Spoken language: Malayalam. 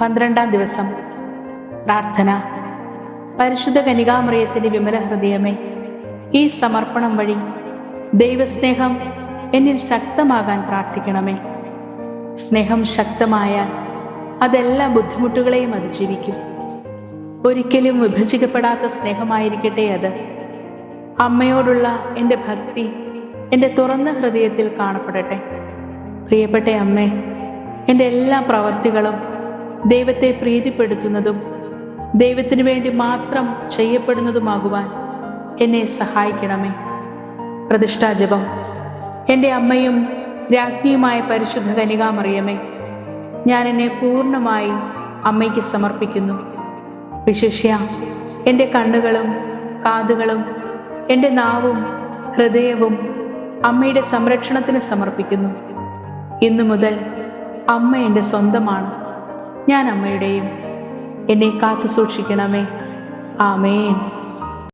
പന്ത്രണ്ടാം ദിവസം. പ്രാർത്ഥന. പരിശുദ്ധ കനികാമറിയത്തിന്റെ വിമല ഹൃദയമേ ഈ സമർപ്പണം വഴി ദൈവസ്നേഹം എന്നിൽ ശക്തമാകാൻ പ്രാർത്ഥിക്കണമേ. സ്നേഹം ശക്തമായാൽ അതെല്ലാ ബുദ്ധിമുട്ടുകളെയും അതിജീവിക്കും. ഒരിക്കലും വിഭജിക്കപ്പെടാത്ത സ്നേഹമായിരിക്കട്ടെ അത്. അമ്മയോടുള്ള എന്റെ ഭക്തി എന്റെ തുറന്ന ഹൃദയത്തിൽ കാണപ്പെടട്ടെ. പ്രിയപ്പെട്ട അമ്മേ എന്റെ എല്ലാ പ്രവർത്തികളും ദൈവത്തെ പ്രീതിപ്പെടുത്തുന്നതും ദൈവത്തിനു വേണ്ടി മാത്രം ചെയ്യപ്പെടുന്നതുമാകുവാൻ എന്നെ സഹായിക്കണമേ. പ്രതിഷ്ഠാജപം എന്റെ അമ്മയും രാജ്ഞിയുമായ പരിശുദ്ധ കനികാമറിയമേ ഞാൻ എന്നെ പൂർണമായി അമ്മയ്ക്ക് സമർപ്പിക്കുന്നു. വിശിഷ്യ എന്റെ കണ്ണുകളും കാതുകളും എന്റെ നാവും ഹൃദയവും അമ്മയുടെ സംരക്ഷണത്തിന് സമർപ്പിക്കുന്നു. ഇന്നു മുതൽ അമ്മ എന്റെ സ്വന്തമാണ്. ഞാൻ അമ്മയുടെയും എന്നെ കാത്തു സൂക്ഷിക്കണമേ ആമേൻ.